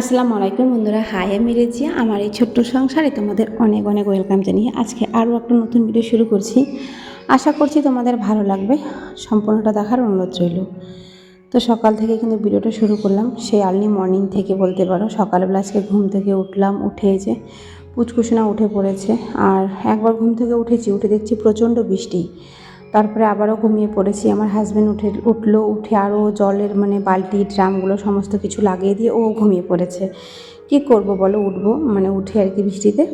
আসসালামু আলাইকুম বন্ধুরা, হাই, আমি রেজিয়া। আমার এই ছোট্ট সংসারে তোমাদের অনেক অনেক ওয়েলকাম জানিয়ে আজকে আরও একটা নতুন ভিডিও শুরু করছি। আশা করছি তোমাদের ভালো লাগবে, সম্পূর্ণটা দেখার অনুরোধ রইল। তো সকাল থেকে কিন্তু ভিডিওটা শুরু করলাম, সেই আর্লি মর্নিং থেকে বলতে পারো, সকালবেলা আজকে ঘুম থেকে উঠলাম, উঠে যে পুচকুসোনা উঠে পড়েছে, আর একবার ঘুম থেকে উঠেছি, উঠে দেখছি প্রচণ্ড বৃষ্টি। তারপরে আবারও ঘুমিয়ে পড়েছি। আমার হাজব্যান্ড উঠে, উঠল, উঠে আরও জলের মানে বালতি, ড্রামগুলো সমস্ত কিছু লাগিয়ে দিয়ে ও ঘুমিয়ে পড়েছে। কি করব বলো? উঠবো মানে উঠে আর কি বৃষ্টিতে।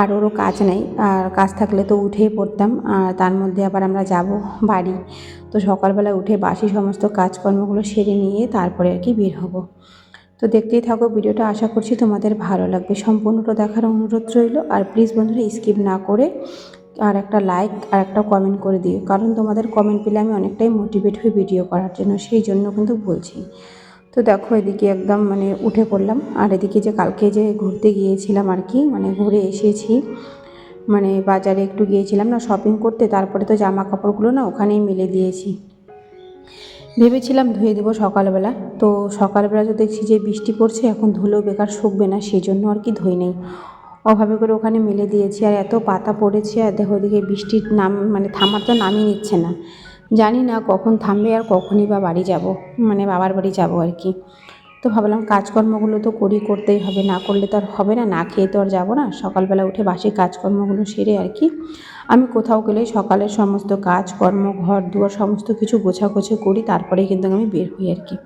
আর ওরও কাজ নেই, আর কাজ থাকলে তো উঠেই পড়তাম। আর তার মধ্যে আবার আমরা যাব বাড়ি। তো সকালবেলা উঠে বাসি সমস্ত কাজকর্মগুলো সেরে নিয়ে তারপরে আর কি বের হব। তো দেখতেই থাকো, ভিডিওটা আশা করছি তোমাদের ভালো লাগবে। সম্পূর্ণটা দেখার অনুরোধ রইল। আর প্লিজ বন্ধুরা স্কিপ না করে আর একটা লাইক আর একটা কমেন্ট করে দিও। কারণ তোমাদের কমেন্ট পেলে আমি অনেকটাই মোটিভেট হই ভিডিও করার জন্য, সেই জন্য কিন্তু বলছি। তো দেখো এদিকে একদম মানে উঠে পড়লাম, আর এদিকে যে কালকে যে ঘুরতে গিয়েছিলাম আর কি মানে ঘুরে এসেছি মানে বাজারে একটু গিয়েছিলাম না শপিং করতে, তারপরে তো জামা কাপড়গুলো না ওখানেই মেলে দিয়েছি। ভেবেছিলাম ধুয়ে দেবো সকালবেলা, তো সকালবেলা তো দেখছি যে বৃষ্টি পড়ছে, এখন ধুলেও বেকার শুকবে না, সেই জন্য আর কি ধুই নেই। অভাবে করে ওখানে মেলে দিয়েছি আর এত পাতা পড়েছে আর দেখো ওদিকে বৃষ্টির নাম মানে থামার তো নামই নিচ্ছে না। জানি না কখন থামবে আর কখনই বা বাড়ি যাব মানে বাবার বাড়ি যাব আর কি। তো ভাবলাম কাজকর্মগুলো তো করি, করতেই হবে, না করলে তো আর হবে না না খেয়ে তো আর যাব না। সকালবেলা উঠে বাসি কাজকর্মগুলো সেরে আর কি। আমি কোথাও গেলে সকালের সমস্ত কাজকর্ম ঘর, দুয়ার, সমস্ত কিছু গোছা গোছাগোছি করি, তারপরেই কিন্তু আমি বের হই আর কি।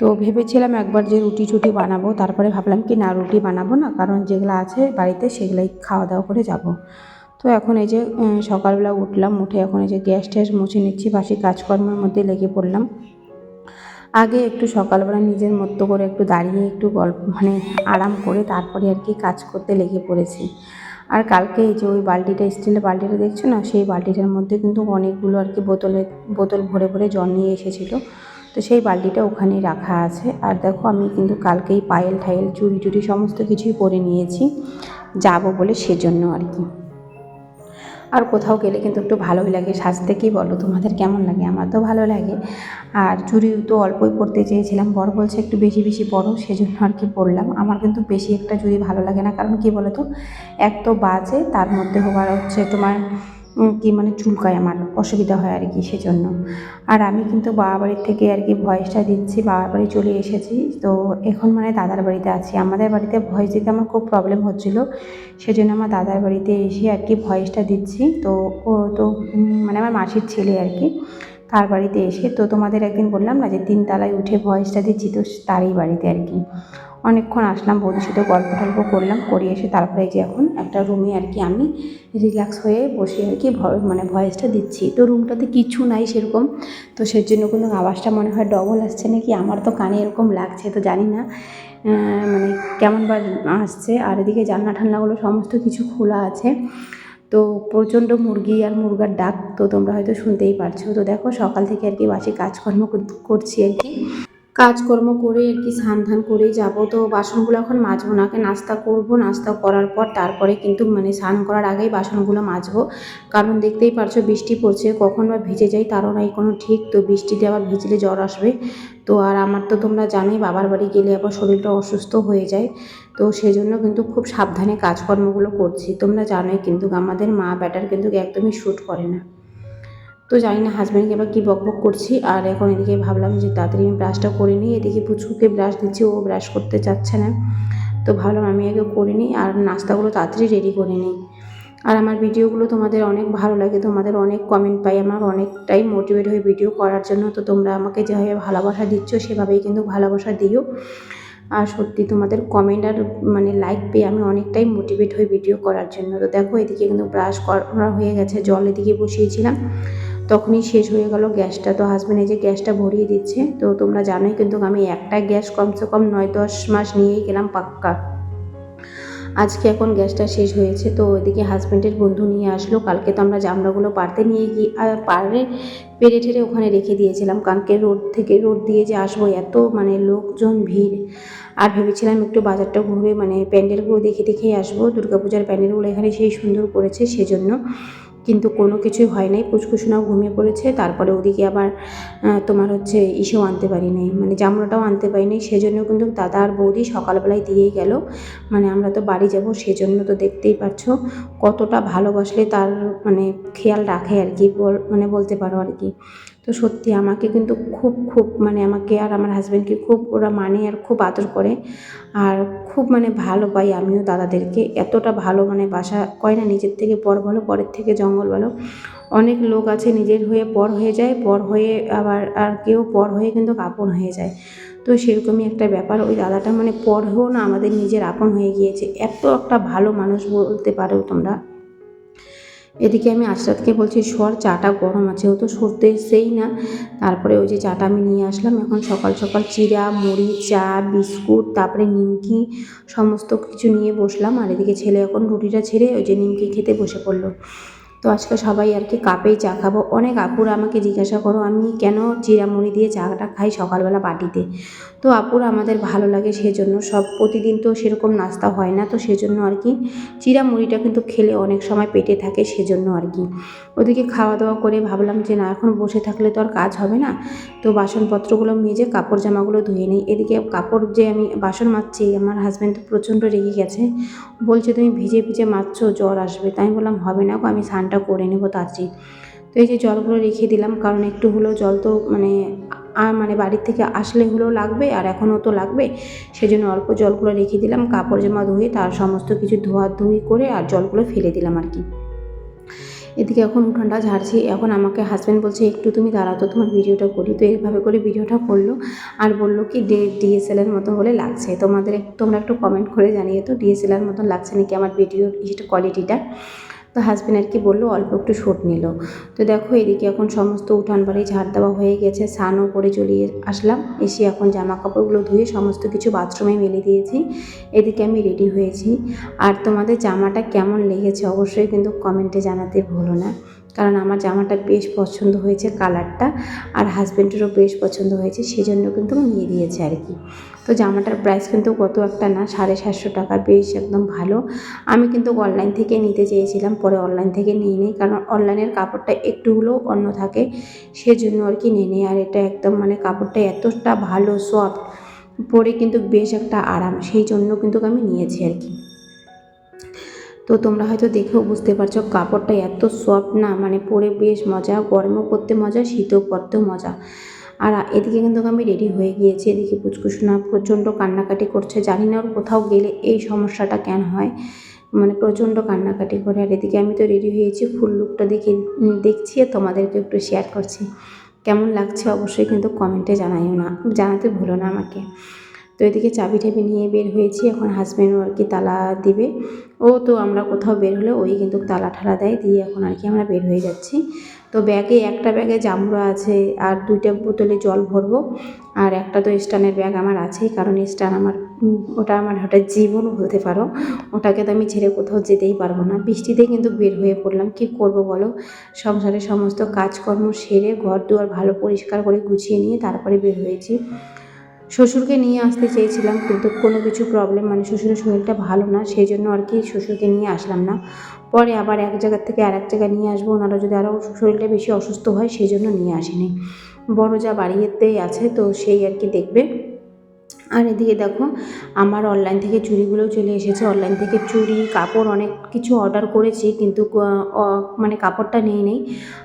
তো ভেবেছিলাম একবার যে রুটি টুটি বানাবো, তারপরে ভাবলাম কি না রুটি বানাবো না, কারণ যেগুলো আছে বাড়িতে সেগুলাই খাওয়া দাওয়া করে যাব। তো এখন এই যে সকালবেলা উঠলাম, উঠে এখন এই যে গ্যাস ট্যাস মুছে নিচ্ছি, বাসি কাজকর্মের মধ্যে লেগে পড়লাম। আগে একটু সকালবেলা নিজের মতো করে একটু দাঁড়িয়ে একটু গল্প মানে আরাম করে তারপরে আর কি কাজ করতে লেগে পড়েছি। আর কালকে এই যে ওই বালতিটা, স্টিলের বালতিটা দেখছ না? সেই বালতিটার মধ্যে কিন্তু অনেকগুলো আর কি বোতলে, বোতল ভরে ভরে জল নিয়ে এসেছিল। তো সেই বালতিটা ওখানেই রাখা আছে। আর দেখো আমি কিন্তু কালকেই পায়েল ঠায়েল, চুরি টুরি সমস্ত কিছুই পরে নিয়েছি। যাব বলে সেজন্য আর কি। আর কোথাও গেলে কিন্তু একটু ভালোই লাগে সাজতে, কি বলো? তোমাদের কেমন লাগে? আমার তো ভালো লাগে। আর চুরি তো অল্পই পরতে চেয়েছিলাম। বড় বলছে একটু বেশি বেশি পরো, সেজন্য আর কি পরলাম। আমার কিন্তু বেশি একটা চুরি ভালো লাগে না। কারণ কি বলো তো? এক তো বাজে, তার মধ্যে হবার হচ্ছে তোমার কি মানে চুলকায় আমার, অসুবিধা হয় আর কি সেজন্য। আর আমি কিন্তু বাবা বাড়ির থেকে আর কি ভয়েসটা দিচ্ছি বাবার বাড়ি চলে এসেছি। তো এখন মানে দাদার বাড়িতে আছি। আমাদের বাড়িতে ভয়েস দিতে আমার খুব প্রবলেম হচ্ছিল। সেজন্য আমার দাদার বাড়িতে এসে আর কি ভয়েসটা দিচ্ছি। তো ও তো মানে আমার মাসির ছেলে আর কি, তার বাড়িতে এসে তো তোমাদের একদিন বললাম না যে তিনতলায় উঠে ভয়েসটা দিচ্ছি তো তারই বাড়িতে আর কি। অনেকক্ষণ আসলাম বৌদির সাথে গল্প টল্প করলাম, করে এসে তারপরে যে এখন একটা রুমে আর কি আমি রিল্যাক্স হয়ে বসে আর কি মানে ভয়েসটা দিচ্ছি। তো রুমটাতে কিছু নাই সেরকম, তো সেই জন্য কোনো আওয়াজটা মনে হয় ডবল আসছে নাকি? আমার তো কানে এরকম লাগছে, তো জানি না মানে কেমন বা আসছে। আর এদিকে জানলা ঠান্নাগুলো সমস্ত কিছু খোলা আছে। তো প্রচণ্ড মুরগি আর মুরগার ডাক তো তোমরা হয়তো শুনতেই পারছ। তো দেখো সকাল থেকে আর কি বাসি কাজকর্ম করছি আর কি। কাজকর্ম করে আর কি স্নান ধান করেই যাব। তো বাসনগুলো এখন মাজবো না। নাস্তা করব। নাস্তা করার পর তারপরে কিন্তু মানে স্নান করার আগেই বাসনগুলো মাজবো। কারণ দেখতেই পারছ বৃষ্টি পড়ছে। কখন বা ভিজে যাই তারও নাই কোনো ঠিক। তো বৃষ্টিতে আবার ভিজলে জ্বর আসবে। তো আর আমার তো তোমরা জানোই বাবার বাড়ি গেলে আবার শরীরটা অসুস্থ হয়ে যায়। তো সেজন্য কিন্তু খুব সাবধানে কাজকর্মগুলো করছি। তোমরা জানোই কিন্তু আমাদের মা ব্যাটার কিন্তু একদমই শ্যুট করে না। তো জানি না হাজব্যান্ডকে এবার কী বকবক করছি। আর এখন এদিকে ভাবলাম যে তাড়াতাড়ি আমি ব্রাশটা করে নিই। এদিকে পুচকুকে ব্রাশ দিচ্ছি, ও ব্রাশ করতে চাচ্ছে না। তো ভাবলাম আমি আগে করে নিই আর নাস্তাগুলো তাড়াতাড়ি রেডি করে নিই। আর আমার ভিডিওগুলো তোমাদের অনেক ভালো লাগে, তোমাদের অনেক কমেন্ট পাই। আমার অনেকটাই মোটিভেট হয়ে ভিডিও করার জন্য। তো তোমরা আমাকে যেভাবে ভালোবাসা দিচ্ছ, সেভাবেই কিন্তু ভালোবাসা দিও। আর সত্যি তোমাদের কমেন্ট আর মানে লাইক পেয়ে আমি অনেকটাই মোটিভেট হই ভিডিও করার জন্য। তো দেখো এদিকে কিন্তু ব্রাশ করা হয়ে গেছে, জল এদিকে বসিয়েছিলাম। তখনই শেষ হয়ে গেল গ্যাসটা। তো হাজব্যান্ড এই যে গ্যাসটা ভরিয়ে দিচ্ছে, তো তোমরা জানোই কিন্তু আমি একটা গ্যাস কমসে কম নয় দশ মাস নিয়েই গেলাম পাক্কা। আজকে এখন গ্যাসটা শেষ হয়েছে, তো ওইদিকে হাজব্যান্ডের বন্ধু নিয়ে আসলো। কালকে তো আমরা জামড়াগুলো পারতে নিয়ে গিয়ে পাড়ে পেরে ঠেরে ওখানে রেখে দিয়েছিলাম। কালকে রোড থেকে রোড দিয়ে যে আসব, এত মানে লোকজন ভিড়। আর ভেবেছিলাম একটু বাজারটা ঘুরবে মানে প্যান্ডেলগুলো দেখে দেখেই আসব। দুর্গাপূজার প্যান্ডেলগুলো এখানে সেই সুন্দর করেছে সেজন্য। কিন্তু কোনো কিছুই হয় নাই। পুচকুসোনাও ঘুমিয়ে পড়েছে। তারপরে ওদিকে আবার তোমার হচ্ছে ইসেও আনতে পারি নাই। মানে জামরাটাও আনতে পারি নাই। সেজন্য কিন্তু দাদা আর বৌদি সকালবেলায় দিয়েই গেল। মানে আমরা তো বাড়ি যাব, সেজন্য তো দেখতেই পাচ্ছ কতটা ভালোবাসলে তার মানে খেয়াল রাখে আর কি। মানে বলতে পারো আর কি। তো সত্যি আমাকে কিন্তু খুব খুব মানে আমাকে আর আমার হাজব্যান্ডকে খুব ওরা মানে আর খুব আদর করে। আর খুব মানে ভালো পাই আমিও দাদাদেরকে। এতটা ভালো মানে বাসা কয় না, নিজের থেকে পর ভালো, পরের থেকে জঙ্গল ভালো। অনেক লোক আছে নিজের হয়ে পর হয়ে যায় পর হয়ে আবার আর কেউ পর হয়ে কিন্তু আপন হয়ে যায়। তো সেরকমই একটা ব্যাপার। ওই দাদাটা মানে পর হয়েও না, আমাদের নিজের আপন হয়ে গিয়েছে। এত একটা ভালো মানুষ বলতে পারো তোমরা। এদিকে আমি আশরাতকে বলছি, সর, চাটা গরম আছে, ও তো সরতে সেই না। তারপরে ওই যে চাটা আমি নিয়ে আসলাম। এখন সকাল সকাল চিরা, মুড়ি, চা, বিস্কুট, তারপরে নিমকি, সমস্ত কিছু নিয়ে বসলাম। আর এদিকে ছেলে এখন রুটিটা ছেড়ে ওই যে নিমকি খেতে বসে পড়ল। তো আজকে সবাই আর কি কাপেই চা খাব। অনেক আপুরা আমাকে জিজ্ঞাসা করো, আমি কেন চিরা মুড়ি দিয়ে চাটা খাই সকালবেলা বাটিতে তো আপুরা আমাদের ভালো লাগে সেজন্য, সব প্রতিদিন তো সেরকম নাস্তা হয় না, তো সেজন্য আর কি চিরা মুড়িটা কিন্তু খেলে অনেক সময় পেটে থাকে সেজন্য আর কি। ওদিকে খাওয়া দাওয়া করে ভাবলাম যে, না, এখন বসে থাকলে তো আর কাজ হবে না। তো বাসনপত্রগুলো মেজে কাপড় জামাগুলো ধুয়ে নিই। এদিকে কাপড় যে আমি বাসন মাজছি, আমার হাজব্যান্ড তো প্রচণ্ড রেগে গেছে। বলছে, তুমি ভিজে ভিজে মাজছো, জ্বর আসবে। তাই বললাম, হবে না আমি স্নানটা করে নেব তাড়াতাড়ি তো এই যে জলগুলো রেখে দিলাম, কারণ একটু হলেও জল তো মানে মানে বাড়ির থেকে আসলে হলেও লাগবে আর এখনও তো লাগবে। সেজন্য অল্প জলগুলো রেখে দিলাম, কাপড় জামা ধুয়ে তার সমস্ত কিছু ধোয়াধুয়ি করে আর জলগুলো ফেলে দিলাম আর কি। এদিকে এখন উঠানটা ঝাড়ছি, এখন আমাকে হাজব্যান্ড বলছে, একটু তুমি দাঁড়াও তো, তোমার ভিডিওটা করি। তো এইভাবে করে ভিডিওটা করল আর বলল কি, ডে ডিএসএলআর মতো হলে লাগছে। তোমাদের তোমরা একটু কমেন্ট করে জানিয়ে তো ডিএসএলআর মতো লাগছে নাকি আমার ভিডিওর কোয়ালিটিটা তো হাজব্যান্ড আর কি বলল, অল্প একটু শোট নিল। তো দেখো এদিকে এখন সমস্ত উঠান বাড়ি ঝাড় দেওয়া হয়ে গেছে, স্নানও করে চলে আসলাম। এসে এখন জামা কাপড়গুলো ধুয়ে সমস্ত কিছু বাথরুমে মেলে দিয়েছি। এদিকে আমি রেডি হয়েছি। আর তোমাদের জামাটা কেমন লেগেছে অবশ্যই কিন্তু কমেন্টে জানাতে ভুলো না। কারণ আমার জামাটা বেশ পছন্দ হয়েছে কালারটা আর হাজব্যান্ডেরও বেশ পছন্দ হয়েছে, সেজন্য কিন্তু নিয়ে দিয়েছে আর কি। তো জামাটার প্রাইস কিন্তু কত একটা না, সাড়ে সাতশো টাকা, বেশ একদম ভালো। আমি কিন্তু অনলাইন থেকে নিতে চেয়েছিলাম, পরে অনলাইন থেকে নিয়ে নিই কারণ অনলাইনের কাপড়টা একটু হলেও অন্য থাকে, সেজন্য আর কি নিয়ে নিই আর এটা একদম মানে কাপড়টা এতটা ভালো সফট পরে কিন্তু বেশ একটা আরাম, সেই জন্য কিন্তু আমি নিয়েছি আর কি। তো তোমরা হয়তো দেখেও বুঝতে পারছ, কাপড়টা এত সফট না মানে পরে বেশ মজা, গরমও করতে মজা, শীতও পরতেও মজা। আর এদিকে কিন্তু আমি রেডি হয়ে গিয়েছি, এদিকে পুচকুসোনা প্রচণ্ড কান্নাকাটি করছে, জানি না ওর কোথাও গেলে এই সমস্যাটা কেন হয় মানে প্রচণ্ড কান্নাকাটি করে। আর এদিকে আমি তো রেডি হয়েছি ফুল লুকটা দেখে দেখছি আর তোমাদেরকে একটু শেয়ার করছি। কেমন লাগছে অবশ্যই কিন্তু কমেন্টে জানাইও না, জানাতে ভুলো না আমাকে। এদিকে চাবি টাবি নিয়ে বের হয়েছি, এখন হাজব্যান্ডও আর কি তালা দিবে। ও তো আমরা কোথাও বের হলে ওই কিন্তু তালা ঠালা দেয়, দিয়ে এখন আর কি আমরা বের হয়ে যাচ্ছি। তো ব্যাগে, একটা ব্যাগে জামরুয়া আছে আর দুইটা বোতলে জল ভরবো। আর একটা তো স্টানের ব্যাগ আমার আছেই, কারণ স্টান আমার, ওটা আমার ওটা জীবন বলতে পারো। ওটাকে তো আমি ছেড়ে কোথাও যেতেই পারব না। বৃষ্টিতে কিন্তু বের হয়ে পড়লাম, কি করব বলো? সংসারের সমস্ত কাজকর্ম সেরে ঘর দুয়ার ভালো পরিষ্কার করে গুছিয়ে নিয়ে তারপরে বের হয়েছি। শ্বশুরকে নিয়ে আসতে চেয়েছিলাম, কিন্তু কোনো কিছু প্রবলেম মানে শ্বশুরের শরীরটা ভালো না, সেই জন্য আর কি শ্বশুরকে নিয়ে আসলাম না। পরে আবার এক জায়গা থেকে আর এক জায়গায় নিয়ে আসব, ওনারা যদি আরও শরীরটা বেশি অসুস্থ হয়, সেই জন্য নিয়ে আসিনি। বড় যা বাড়িতেই আছে, তো সেই আর কি দেখবে। আর এদিকে দেখো, আমার অনলাইন থেকে চুড়িগুলোও চলে এসেছে। অনলাইন থেকে চুড়ি, কাপড় অনেক কিছু অর্ডার করেছি কিন্তু মানে কাপড়টা নিয়ে নেই।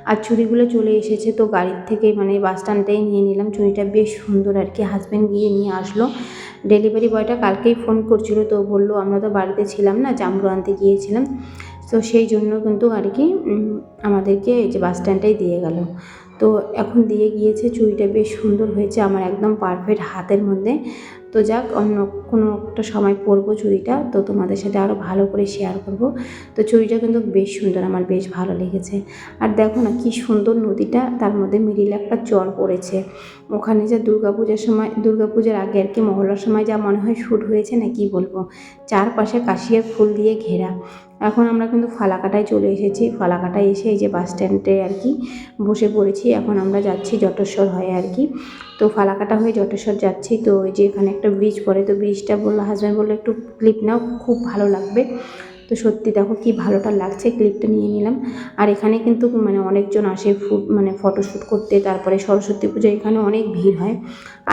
আর চুড়িগুলো চলে এসেছে তো গাড়ির থেকে মানে বাস স্ট্যান্ডেই নিয়ে নিলাম। চুড়িটা বেশ সুন্দর আর কি হাজব্যান্ড গিয়ে নিয়ে আসলো। ডেলিভারি বয়টা কালকেই ফোন করছিল তো বলল, আমরা তো বাড়িতে ছিলাম না, জামরু আনতে গিয়েছিলাম। তো সেই জন্য কিন্তু আর কি আমাদেরকে এই যে বাস স্ট্যান্ডটাই দিয়ে গেল। তো এখন দিয়ে গিয়েছে, চুড়িটা বেশ সুন্দর হয়েছে, আমার একদম পারফেক্ট হাতের মধ্যে। তো যাক, অন্য কোনো একটা সময় পরবো চুড়িটা তো তোমাদের সাথে আরও ভালো করে শেয়ার করব। তো চুড়িটা কিন্তু বেশ সুন্দর, আমার বেশ ভালো লেগেছে। আর দেখো না, কি সুন্দর নদীটা, তার মধ্যে মিডিল একটা চর পড়েছে। ওখানে যে দুর্গাপূজার সময়, দুর্গাপূজার আগে আর কি মহলার সময় যা মনে হয় শ্যুট হয়েছে না, কি বলব? চারপাশে কাশিয়ার ফুল দিয়ে ঘেরা। এখন আমরা কিন্তু ফালাকাটায় চলে এসেছি। ফালাকাটায় এসে এই যে বাস স্ট্যান্ডে আর কি বসে পড়েছি। এখন আমরা যাচ্ছি জটেশ্বর হয়ে আর কি। তো ফালাকাটা হয়ে জটেশ্বর যাচ্ছি। তো ওই যে এখানে একটা ব্রিজ পড়ে। তো ব্রিজটা বলল হাজব্যান্ড বলল, একটু ক্লিপ নাও, খুব ভালো লাগবে। তো সত্যি দেখো কি ভালোটা লাগছে ক্লিপটা নিয়ে নিলাম। আর এখানে কিন্তু মানে অনেকজন আসে ফুট মানে ফটোশ্যুট করতে, তারপরে সরস্বতী পুজো এখানে অনেক ভিড় হয়।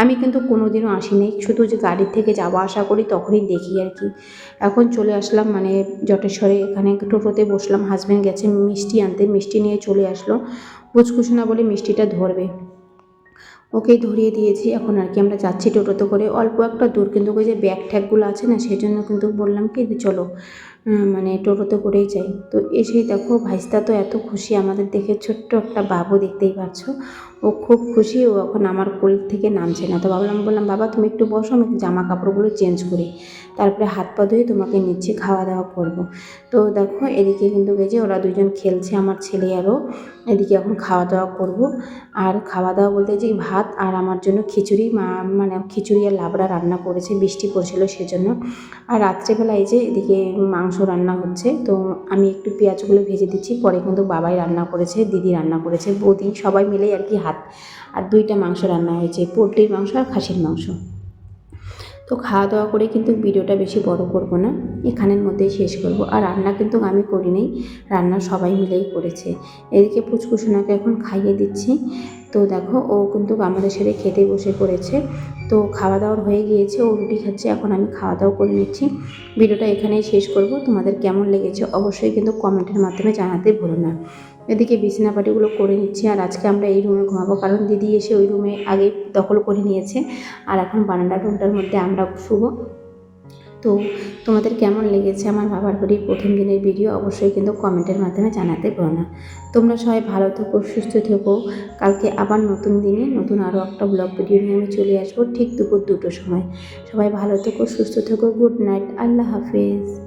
আমি কিন্তু কোনো দিনও আসিনি, শুধু যে গাড়ির থেকে যাওয়া আসা করি তখনই দেখি আর কি। এখন চলে আসলাম মানে জটেশ্বরে এখানে টোটোতে বসলাম হাজব্যান্ড গেছে মিষ্টি আনতে, মিষ্টি নিয়ে চলে আসলো। পুচকুসোনা বলে মিষ্টিটা ধরবে। ওকেই ধরিয়ে দিয়েছি, এখন আর কি আমরা যাচ্ছি টোটোতে করে। অল্প একটা দূর, কিন্তু ওই যে ব্যাগ ট্যাগগুলো আছে না সেই জন্য কিন্তু বললাম কি চলো। মানে টোটোতে করেই যাই। তো এসেই দেখো, ভাইস্তা তো এত খুশি। আমাদের দেখে ছোট্ট একটা বাবু দেখতেই পাচ্ছ ও খুব খুশি, ও এখন আমার কোল থেকে নামছে না। তো ভাবলাম, বললাম, বাবা, তুমি একটু বসো, আমি জামা কাপড়গুলো চেঞ্জ করি। তারপরে হাত পা ধুয়ে তোমাকে নিচে খাওয়া দাওয়া করব। তো দেখো, এদিকে কিন্তু গেছে ওরা দুজন খেলছে, আমার ছেলে আরও এদিকে এখন খাওয়া দাওয়া করব। আর খাওয়া দাওয়া বলতে যে ভাত আর আমার জন্য খিচুড়ি মানে খিচুড়ি আর লাবড়া রান্না করেছে, বৃষ্টি পড়ছিল সেজন্য। আর রাত্রেবেলা এই যে এদিকে মাংস রান্না হচ্ছে, তো আমি একটু পেঁয়াজগুলো ভেজে দিচ্ছি, পরে কিন্তু বাবাই রান্না করেছে, দিদি রান্না করেছে, বৌদি সবাই মিলেই আর কি হাত আর দুইটা মাংস রান্না হয়েছে, পোলট্রির মাংস আর খাসির মাংস। তো খাওয়া দাওয়া করে কিন্তু ভিডিওটা বেশি বড় করব না, এখানের মধ্যেই শেষ করব। আর রান্না কিন্তু আমি করি নাই, রান্না সবাই মিলেই করেছে। এদিকে পুচকুসোনাকে এখন খাইয়ে দিচ্ছি। তো দেখো, ও কিন্তু আমাদের সাথে খেতে বসে পড়েছে। তো খাওয়া দাওয়ার হয়ে গিয়েছে, ও রুটি খাচ্ছে, এখন আমি খাওয়া দাওয়া করে নিচ্ছি। ভিডিওটা এখানেই শেষ করব। তোমাদের কেমন লেগেছে অবশ্যই কিন্তু কমেন্টের মাধ্যমে জানাতে ভুলো না। এদিকে বিছানা পাটিগুলো করে নিচ্ছি আর আজকে আমরা এই রুমে ঘুমাবো। কারণ দিদি এসে ওই রুমে আগে দখল করে নিয়েছে। আর এখন বারান্দা রুমটার মধ্যে আমরা শুবো। তো তোমাদের কেমন লেগেছে আমার বাবার বাড়ির প্রথম দিনের ভিডিও? অবশ্যই কিন্তু কমেন্টের মাধ্যমে জানাতে পারো না। তোমরা সবাই ভালো থেকো, সুস্থ থেকো। কালকে আবার নতুন দিনে নতুন আরও একটা ব্লগ ভিডিও নিয়ে আমি চলে আসব ঠিক দুপুর দুটোর সময়। সবাই ভালো থেকো, সুস্থ থেকো, গুড নাইট, আল্লাহ হাফেজ।